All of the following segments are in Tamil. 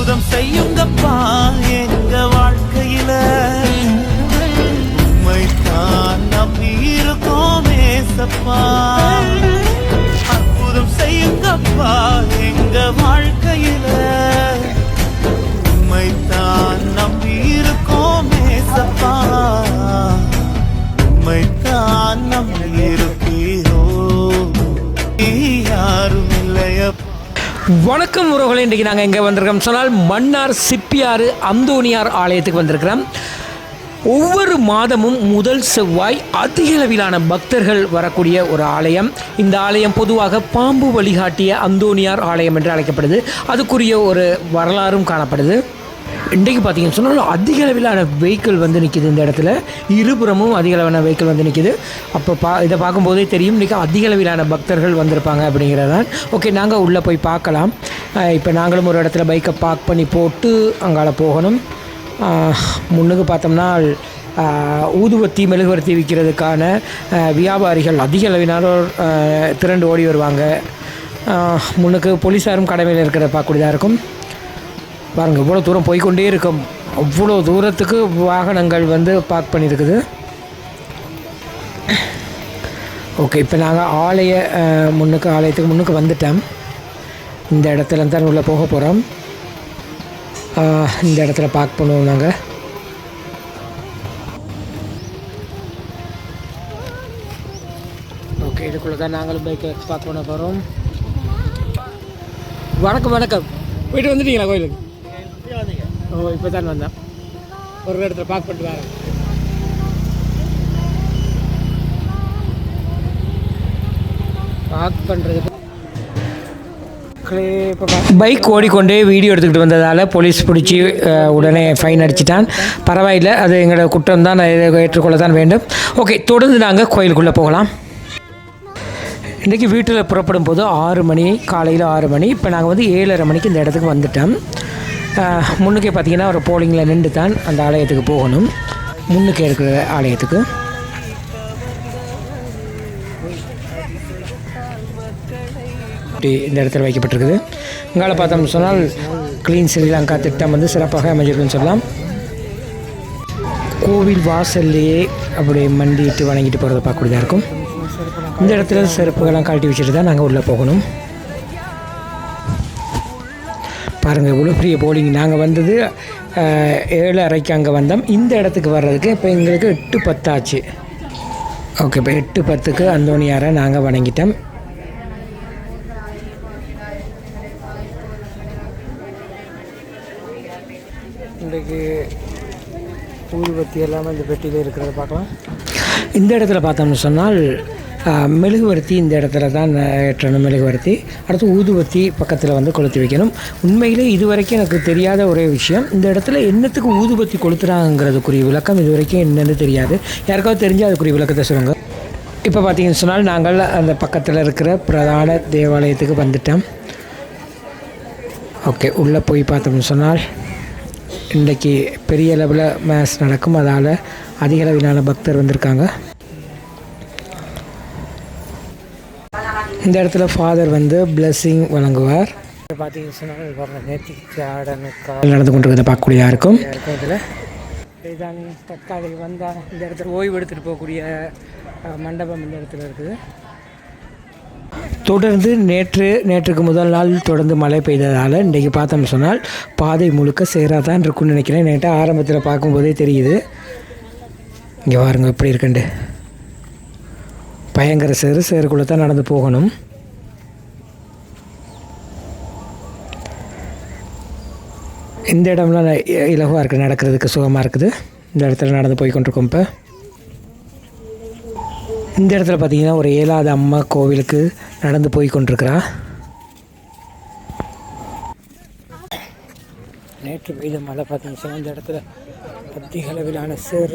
அற்புதம் செய்யுங்கப்பா எங்க வாழ்க்கையில. உண்மைத்தான் நம்பி இருக்கோமே சப்பா அற்புதம் செய்யுங்கப்பா எங்க வாழ்க்கையில. உண்மைத்தான் நம்பி இருக்கோமே சப்பா உண்மை வணக்கம் உறவுகளை இன்றைக்கி நாங்கள் எங்கே வந்திருக்கோம் சொன்னால் மன்னார் சிப்பியாறு அந்தோனியார் ஆலயத்துக்கு வந்திருக்கிறோம். ஒவ்வொரு மாதமும் முதல் செவ்வாய் அதிக அளவிலான பக்தர்கள் வரக்கூடிய ஒரு ஆலயம். இந்த ஆலயம் பொதுவாக பாம்பு வழிகாட்டிய அந்தோனியார் ஆலயம் என்று அழைக்கப்படுது. அதுக்குரிய ஒரு வரலாறும் காணப்படுது. இன்றைக்கு பார்த்தீங்கன்னு சொன்னால் அதிக அளவிலான வெஹிக்கிள் வந்து நிற்கிது இந்த இடத்துல. இருபுறமும் அதிக அளவான வெஹிக்கிள் வந்து நிற்கிது அப்போ பா இதை பார்க்கும்போதே தெரியும். இன்றைக்கி அதிக அளவிலான பக்தர்கள் வந்திருப்பாங்க அப்படிங்கிறதான். ஓகே நாங்கள் உள்ளே போய் பார்க்கலாம். இப்போ நாங்களும் ஒரு இடத்துல பைக்கை பார்க் பண்ணி போட்டு அங்கால போகணும். முன்னுக்கு பார்த்தோம்னா ஊதுவத்தி மெழுகுவர்த்தி விற்கிறதுக்கான வியாபாரிகள் அதிக அளவினாலும் திரண்டு ஓடி வருவாங்க. முன்னுக்கு போலீஸாரும் கடமையில் இருக்கிறத பார்க்கக்கூடியதாக இருக்கும். பாருங்கள் இவ்வளோ தூரம் போய்க்கொண்டே இருக்கும். அவ்வளோ தூரத்துக்கு வாகனங்கள் வந்து பார்க் பண்ணியிருக்குது. ஓகே இப்போ நாங்கள் ஆலய முன்னுக்கு ஆலயத்துக்கு முன்னுக்கு வந்துட்டோம். இந்த இடத்துல தான் உள்ளே போக போகிறோம் இந்த இடத்துல பார்க் பண்ணுவோம் நாங்கள் ஓகே இதுக்குள்ளே தான் நாங்களும் பைக்கை பார்க் பண்ண போகிறோம் வணக்கம் வணக்கம். போயிட்டு வந்துட்டீங்களா கோயிலுக்கு? ஓ இப்போ தான் வந்தேன் ஒரு இடத்துல பார்க் பண்ணிட்டு வரேன். பார்க் பண்ணுறதுக்கு பைக் ஓடிக்கொண்டே வீடியோ எடுத்துக்கிட்டு வந்ததால் போலீஸ் பிடிச்சி உடனே ஃபைன் அடிச்சிட்டான். பரவாயில்லை அது எங்களோட குற்றம் தான் நான் ஏற்றுக்கொள்ள தான் வேண்டும். ஓகே தொடர்ந்து நாங்கள் கோயிலுக்குள்ளே போகலாம். இன்றைக்கி வீட்டில் புறப்படும் போது ஆறு மணி காலையில் ஆறு மணி இப்போ நாங்கள் வந்து ஏழரை மணிக்கு இந்த இடத்துக்கு வந்துட்டோம். முன்னுக்கே பார்த்தீங்கன்னா ஒரு போலிங்கில் நின்று தான் அந்த ஆலயத்துக்கு போகணும். முன்னுக்கே இருக்கிற ஆலயத்துக்கு. இந்த இடத்துல வைக்கப்பட்டிருக்குது. இங்கால பார்த்தோம்னு சொன்னால் க்ளீன் ஸ்ரீலங்கா திட்டம் வந்து சிறப்பாக அமைஞ்சிருக்குன்னு சொல்லலாம். கோவில் வாசல்லையே அப்படி மண்டிட்டு வணங்கிட்டு போகிறத பார்க்கக்கூடியதாக இருக்கும். இந்த இடத்துல செருப்புகள்லாம் கழட்டி வச்சுட்டு தான் நாங்கள் உள்ளே போகணும். பாருங்கள் இவ்வளோ பெரிய போலிங் நாங்கள் வந்தது ஏழு அரைக்கு அங்கே வந்தோம். இந்த இடத்துக்கு வர்றதுக்கு இப்போ எங்களுக்கு எட்டு பத்தாச்சு. ஓகே இப்போ எட்டு பத்துக்கு அந்தோனியாரை நாங்கள் வணங்கிட்டோம். இன்றைக்கு ஊதுபத்தி எல்லாமே இந்த பெட்டியில் இருக்கிறத பார்க்கலாம். இந்த இடத்துல பார்த்தோம்னு சொன்னால் மெழுகுவர்த்தி இந்த இடத்துல தான் ஏற்றணும் மெழுகுவர்த்தி. அடுத்து ஊதுவத்தி பக்கத்தில் வந்து கொளுத்தி வைக்கணும். உண்மையிலே இது வரைக்கும் எனக்கு தெரியாத ஒரே விஷயம் இந்த இடத்துல என்னத்துக்கு ஊதுபத்தி கொளுத்துறாங்கிறதுக்குரிய விளக்கம் இது வரைக்கும் என்னென்னு தெரியாது. யாருக்காவது தெரிஞ்சு அதுக்குரிய விளக்கத்தை சொல்லுங்கள் இப்போ பார்த்தீங்கன்னு சொன்னால் நாங்கள் அந்த பக்கத்தில் இருக்கிற பிரதான தேவாலயத்துக்கு வந்துட்டோம். ஓகே உள்ளே போய் பார்த்தோம்னு சொன்னால் இன்றைக்கி பெரிய அளவில் மேட்ச் நடக்கும். அதால் அதிக அளவிலான பக்தர் வந்திருக்காங்க. இந்த இடத்துல ஃபாதர் வந்து பிளெஸ்ஸிங் வழங்குவார். பார்த்தீங்கன்னு சொன்னால் நேர்த்திக்காடனுக்காக நடந்து கொண்டிருக்கிறத பார்க்கக்கூடியதாக இருக்கும் இருக்கும் இதில்? இதான் தற்காலிக வந்தால் இந்த இடத்துல ஓய்வு எடுத்துகிட்டு போகக்கூடிய மண்டபம் இந்த இடத்துல இருக்குது. தொடர்ந்து நேற்று நேற்றுக்கு முதல் நாள் தொடர்ந்து மழை பெய்ததால் இன்றைக்கி பார்த்தோம்னு சொன்னால் பாதை முழுக்க சேராக தான் இருக்கும்னு நினைக்கிறேன். நேற்று ஆரம்பத்தில் பார்க்கும்போதே தெரியுது. இங்கே பாருங்க எப்படி இருக்குண்டு. பயங்கர சேரு சேருக்குள்ளே தான் நடந்து போகணும். இந்த இடம்லாம் இலகுவாக இருக்குது நடக்கிறதுக்கு சுகமாக இருக்குது. இந்த இடத்துல நடந்து போய் கொண்டிருக்கோம் இப்போ. இந்த இடத்துல பார்த்தீங்கன்னா ஒரு ஏழாவது அம்மா கோவிலுக்கு நடந்து போய் கொண்டிருக்கிறா. நேற்று பெய்த மழை பார்த்தீங்கன்னா இந்த இடத்துல அதிக அளவிலான சேர்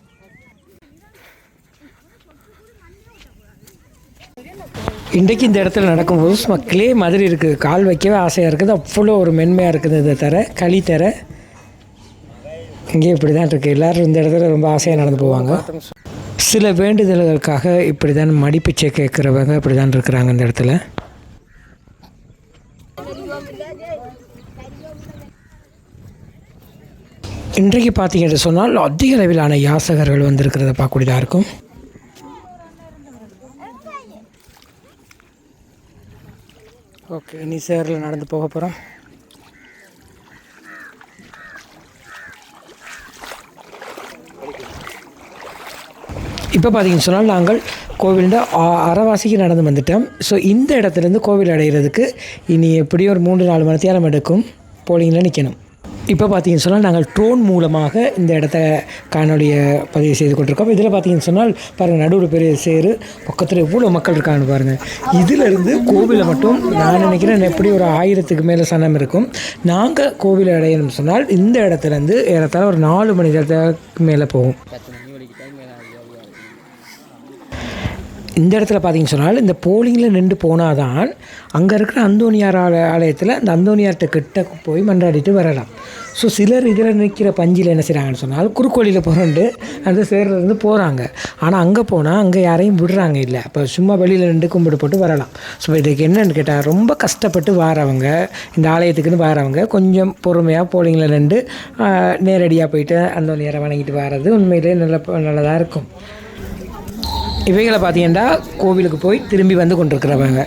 இன்றைக்கு இந்த இடத்துல நடக்கும்போது சும்மா கிளே மாதிரி இருக்குது கால் வைக்கவே ஆசையாக இருக்குது. அவ்வளோ ஒரு மென்மையாக இருக்குது இந்த தர களி தர. இங்கே இப்படி தான் இருக்குது எல்லோரும் இந்த இடத்துல ரொம்ப ஆசையாக நடந்து போவாங்க. சில வேண்டுதல்களுக்காக இப்படி தான் மடிப்பிச்சை கேட்குறவங்க இப்படி தான் இருக்கிறாங்க இந்த இடத்துல. இன்றைக்கு பார்த்தீங்கன்னு சொன்னால் அதிக அளவிலான யாசகர்கள் வந்திருக்கிறத பார்க்கக்கூடியதாக இருக்கும். ஓகே நீ சேரில் நடந்து போக போகிறோம் இப்போ பார்த்தீங்கன்னு சொன்னால் நாங்கள் கோவிலில் அறவாசிக்கு நடந்து வந்துட்டோம். ஸோ இந்த இடத்துலேருந்து கோவில் அடைகிறதுக்கு இனி எப்படியும் ஒரு மூன்று நாலு மணி நேரம் எடுக்கும். போலிங்கில் நிற்கணும் இப்போ பார்த்தீங்கன்னு சொன்னால் நாங்கள் ட்ரோன் மூலமாக இந்த இடத்த காணொலியை பதிவு செய்து கொண்டிருக்கோம். இதில் பார்த்தீங்கன்னு சொன்னால் பாருங்கள் நடுவில் பெரிய சேரு பக்கத்தில் எவ்வளோ மக்கள் இருக்காங்கன்னு பாருங்கள் இதிலிருந்து கோவிலை மட்டும் நான் நினைக்கிறேன் எப்படி ஒரு ஆயிரத்துக்கு மேலே சனம் இருக்கும். நாங்கள் கோவில் அடையணும்னு சொன்னால் இந்த இடத்துலேருந்து ஏறத்தாழ ஒரு நாலு மணி நேரத்துக்கு மேலே போகும். இந்த இடத்துல பார்த்தீங்கன்னு சொன்னால் இந்த போலிங்கில் நின்று போனால் தான் அங்கே இருக்கிற அந்தோனியார் ஆல- ஆலயத்தில் அந்த அந்தோனியார்கிட்ட கிட்ட போய் மன்றாடிட்டு வரலாம். ஸோ சிலர் இதில் நிற்கிற பஞ்சில் என்ன செய்கிறாங்கன்னு சொன்னால் குறுக்கோழியில் போகிறோண்டு அந்த சேர்லேருந்து போகிறாங்க ஆனால் அங்கே போனால் அங்கே யாரையும் விடுறாங்க இல்லை. அப்போ சும்மா வெளியில் நின்று கும்பிடு போட்டு வரலாம். ஸோ இதுக்கு என்னென்னு கேட்டால் ரொம்ப கஷ்டப்பட்டு வாரவங்க இந்த ஆலயத்துக்குன்னு வாரவங்க கொஞ்சம் பொறுமையாக போலிங்கில் நின்று நேரடியாக போயிட்டு அந்தோனியாரை வணங்கிட்டு வர்றது உண்மையிலே நல்ல நல்லதாக இருக்கும். இவைகளை பார்த்தீங்கன்னா கோவிலுக்கு போய் திரும்பி வந்து கொண்டிருக்கிறவங்க.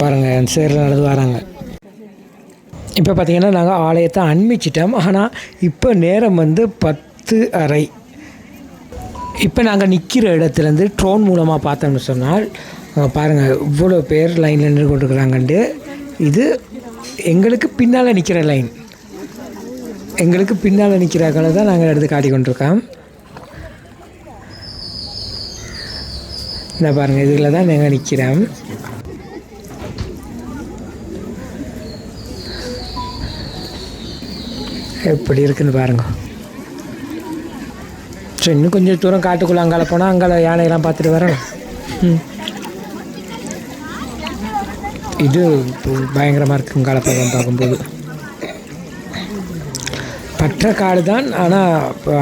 பாருங்கள் அந்த சேரில் நடந்து வராங்க. இப்போ பார்த்தீங்கன்னா நாங்கள் ஆலயத்தை அண்மிச்சிட்டோம். ஆனால் இப்போ நேரம் வந்து பத்து அறை. இப்போ நாங்கள் நிற்கிற இடத்துலேருந்து ட்ரோன் மூலமாக பார்த்தோம்னு சொன்னால் பாருங்கள் இவ்வளோ பேர் லைனில் நின்று கொண்டிருக்கிறாங்கண்டு. இது எங்களுக்கு பின்னால் நிற்கிற லைன். எங்களுக்கு பின்னால் நிற்கிறாக்களை தான் நாங்கள் எடுத்து காட்டி கொண்டிருக்கோம் இந்த பாருங்கள் இதில் தான் நாங்கள் நிற்கிறோம் எப்படி இருக்குன்னு பாருங்க. சரி இன்னும் கொஞ்சம் தூரம் காட்டுக்குள்ளே அங்கால போனால் அங்கால யானையெல்லாம் பார்த்துட்டு வரணும் ம். இது பயங்கரமாக இருக்கு அங்கால பக்கம் பார்க்கும்போது. பற்ற காடு தான் ஆனால்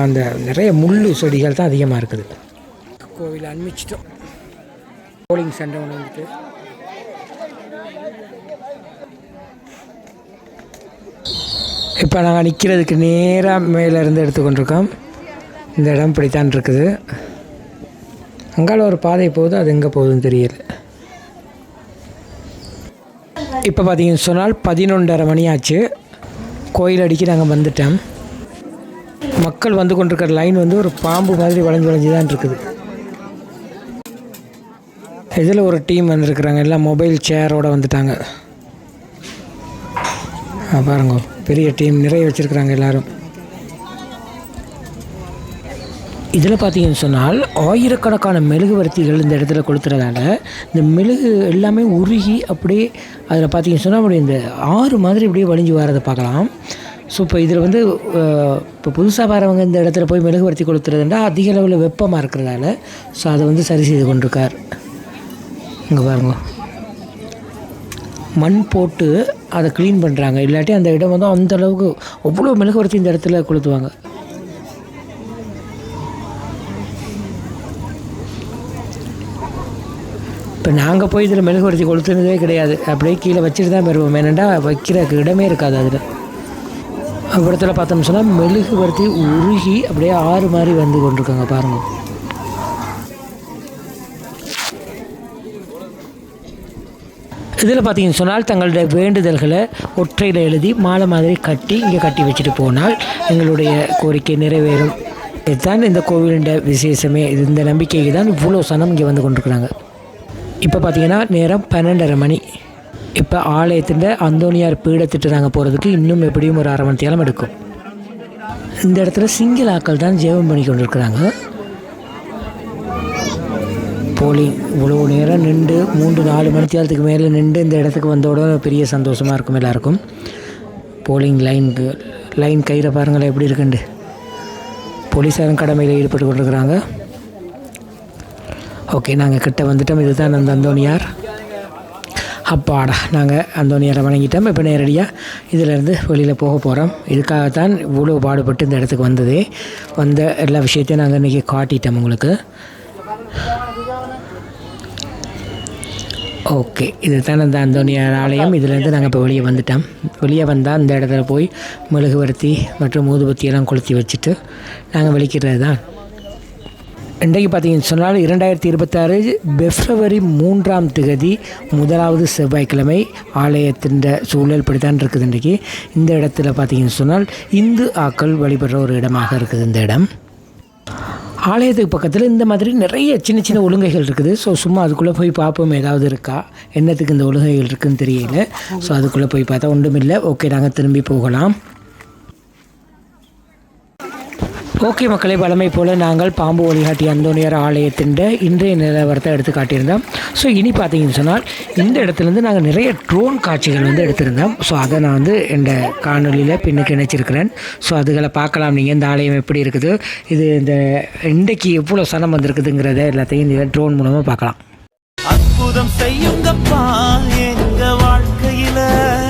அந்த நிறைய முள் செடிகள் தான் அதிகமாக இருக்குது. கோவில் அனுப்பிச்சிட்டோம். போலிங் சென்டர் ஒன்று வந்துட்டு இப்போ நாங்கள் நிற்கிறதுக்கு நேராக மேலேருந்து எடுத்துக்கொண்டிருக்கோம் இந்த இடம் இப்படித்தான் இருக்குது. அங்கால ஒரு பாதை போகுது அது எங்கே போகுதுன்னு தெரியல. இப்போ பார்த்தீங்கன்னு சொன்னால் பதினொன்றரை மணி ஆச்சு. கோயில் அடிக்கி நாங்கள் வந்துட்டோம். மக்கள் வந்து கொண்டிருக்கிற லைன் வந்து ஒரு பாம்பு மாதிரி வளைஞ்சு வளைஞ்சு தான் இருக்குது. இதில் ஒரு டீம் வந்திருக்கிறாங்க. எல்லாம் மொபைல் சேரோடு வந்துட்டாங்க. பாருங்க. பெரிய டீம் நிறைய வச்சுருக்குறாங்க எல்லாரும். இதில் பார்த்தீங்கன்னு சொன்னால் ஆயிரக்கணக்கான மெழுகுவர்த்திகள் இந்த இடத்துல கொளுத்துறதால இந்த மெழுகு எல்லாமே உருகி அப்படியே அதில் பார்த்தீங்கன்னு சொன்னால் அப்படியே இந்த ஆறு மாதிரி அப்படியே வழிஞ்சு வரதை பார்க்கலாம். ஸோ இப்போ இதில் வந்து இப்போ புதுசாக வரவங்க இந்த இடத்துல போய் மெழுகுவர்த்தி கொளுத்துறதுண்டா அதிக அளவில் வெப்பமாக இருக்கிறதால ஸோ அதை வந்து சரி செய்து கொண்டிருக்கார். இங்கே பாருங்க. மண் போட்டு அதை க்ளீன் பண்ணுறாங்க இல்லாட்டி அந்த இடம் வந்து அந்தளவுக்கு அவ்வளோ அவ்வளோ மெழுகுவர்த்தி இந்த இடத்துல கொளுத்துவாங்க. இப்போ நாங்கள் போய் இதில் மெழுகுவர்த்தி கொளுத்துனதே கிடையாது. அப்படியே கீழே வச்சுட்டு தான் வருவோம். ஏனெண்டா வைக்கிறதுக்கு இடமே இருக்காது அதில். அப்புறத்தில் பார்த்தோம்னு சொன்னால் மெழுகுவர்த்தி உருகி அப்படியே ஆறு மாதிரி வந்து கொண்டிருக்காங்க பாருங்கள் இதில் பார்த்தீங்கன்னு சொன்னால் தங்களுடைய வேண்டுதல்களை ஒற்றையில் எழுதி மாலை மாதிரி கட்டி இங்கே கட்டி வச்சுட்டு போனால் எங்களுடைய கோரிக்கை நிறைவேறும். இதுதான் இந்த கோவிலுடைய விசேஷமே. இது இந்த நம்பிக்கைக்கு தான் இவ்வளோ சனம் இங்கே வந்து கொண்டிருக்கிறாங்க. இப்போ பார்த்தீங்கன்னா நேரம் பன்னெண்டரை மணி. இப்போ ஆலயத்தின் அந்தோனியார் பீடத்திட்டு நாங்கள் போகிறதுக்கு இன்னும் எப்படியும் ஒரு அரை மணி நேரம் எடுக்கும். இந்த இடத்துல சிங்கிள் ஆக்கள் தான் ஜெபம் பண்ணி கொண்டிருக்கிறாங்க போலிங் இவ்வளோ நேரம் நின்று மூன்று நாலு மணித்தியாலத்துக்கு மேலே நின்று இந்த இடத்துக்கு வந்தோட பெரிய சந்தோஷமாக இருக்கும் எல்லாருக்கும். போலிங் லைனுக்கு லைன் கயிறை பாருங்களேன் எப்படி இருக்குண்டு. போலீஸாரும் கடமையில் ஈடுபட்டு கொண்டிருக்கிறாங்க. ஓகே நாங்கள் கிட்ட வந்துட்டோம். இதுதான் அந்த அந்தோனியார் அப்பாடா நாங்கள் அந்தோனியாரை வணங்கிட்டோம். இப்போ நேரடியாக இதிலேருந்து வெளியில் போக போகிறோம் இதுக்காகத்தான் இவ்வளோ பாடுபட்டு இந்த இடத்துக்கு வந்ததே. வந்த எல்லா விஷயத்தையும் நாங்கள் இன்றைக்கி காட்டிட்டோம் உங்களுக்கு. ஓகே இதுதான் அந்த அந்தோனியார் ஆலயம் இதுலேருந்து நாங்கள் இப்போ வெளியே வந்துட்டோம். வெளியே வந்தால் இந்த இடத்துல போய் மெழுகுவர்த்தி மற்றும் ஊதுபத்தி எல்லாம் கொளுத்தி வச்சுட்டு நாங்கள் வெளிக்கிறது தான் இன்றைக்கு பார்த்தீங்கன்னு சொன்னால் இரண்டாயிரத்தி இருபத்தாறு பிப்ரவரி மூன்றாம் திகதி முதலாவது செவ்வாய்க்கிழமை ஆலயத்தின் சூழல் இப்படித்தான் இருக்குது இன்றைக்கி. இந்த இடத்துல பார்த்தீங்கன்னு சொன்னால் இந்து ஆக்கள் வழிபடுற ஒரு இடமாக இருக்குது இந்த இடம். ஆலயத்துக்கு பக்கத்தில் இந்த மாதிரி நிறைய சின்ன சின்ன ஒழுங்கைகள் இருக்குது. ஸோ சும்மா அதுக்குள்ளே போய் பார்ப்போம் ஏதாவது இருக்கா? என்னத்துக்கு இந்த ஒழுங்கைகள் இருக்குதுன்னு தெரியல. ஸோ அதுக்குள்ளே போய் பார்த்தா ஒன்றும் இல்லை. ஓகே நாங்கள் திரும்பி போகலாம். ஓகே மக்களை வளமை போல் நாங்கள் பாம்பு வழிகாட்டி அந்தோனியார் ஆலயத்தின் இன்றைய நிலவரத்தை எடுத்து காட்டியிருந்தோம். ஸோ இனி பார்த்தீங்கன்னு சொன்னால் இந்த இடத்துலேருந்து நாங்கள் நிறைய ட்ரோன் காட்சிகள் வந்து எடுத்திருந்தோம். ஸோ அதை நான் வந்து இந்த காணொலியில் பின்னுக்கு இணைச்சிருக்கிறேன். ஸோ அதுகளை பார்க்கலாம். நீங்கள் இந்த ஆலயம் எப்படி இருக்குது? இது இந்த இன்றைக்கு எவ்வளோ சனம் வந்திருக்குதுங்கிறத எல்லாத்தையும் இந்த ட்ரோன் மூலமாக பார்க்கலாம். அற்புதம் செய்யுங்கப்பா எங்கள் வாழ்க்கையில்.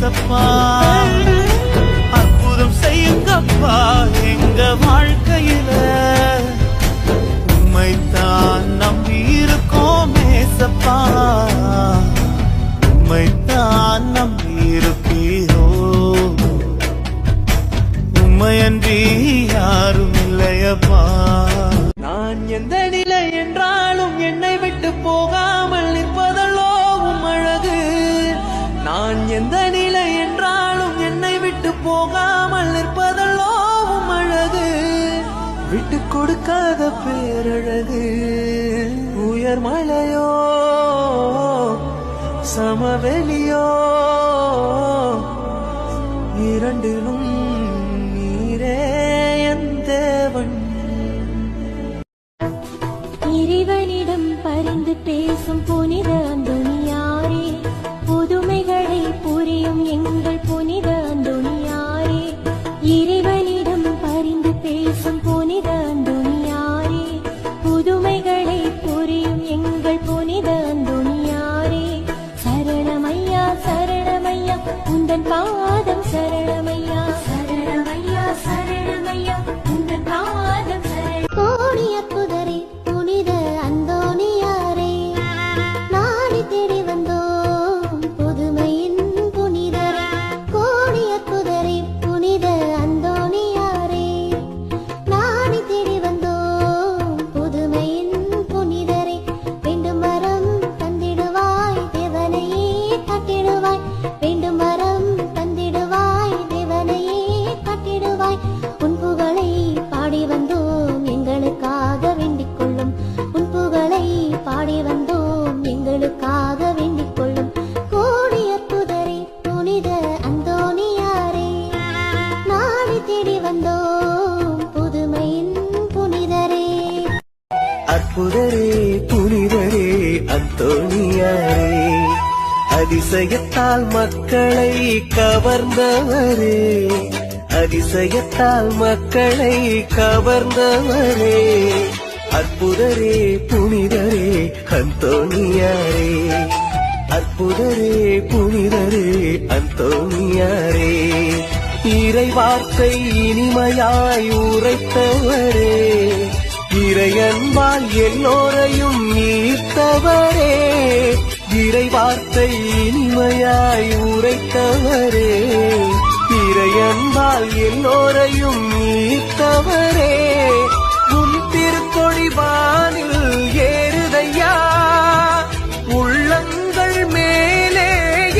ஏசப்பா அற்புதம் செய்யுங்கப்பா எங்க வாழ்க்கையில. உண்மைத்தான் நம்பி இருக்கோம் ஏசப்பா உண்மைத்தான் நம்பி இருக்கீரோ உண்மையன்றி யாரும் இல்லையப்பா. நான் எந்த விட்டு பேரழகு. உயர் மலையோ சமவெளியோ இரண்டிலும் நீரே என் தேவன். இறைவனிடம் பரிந்து பேசும் புனித அற்புதரே புனிதரே அந்தோணியாரே. அதிசயத்தால் மக்களை கவர்ந்தவரே. அதிசயத்தால் மக்களை கவர்ந்தவரே. அற்புதரே புனிதரே அந்தோணியாரே. அற்புதரே புனிதரே அந்தோணியாரே. இறை வார்த்தை இனிமையாய் உரைத்தவரே. இறையன்பால் எல்லோரையும் ஈர்த்தவரே இறைவார்த்தை இனிமையாய் உரைத்தவரே. இறையன்பால் எல்லோரையும் ஈர்த்தவரே உன் திருத்தொழிவானில் ஏறுதையா?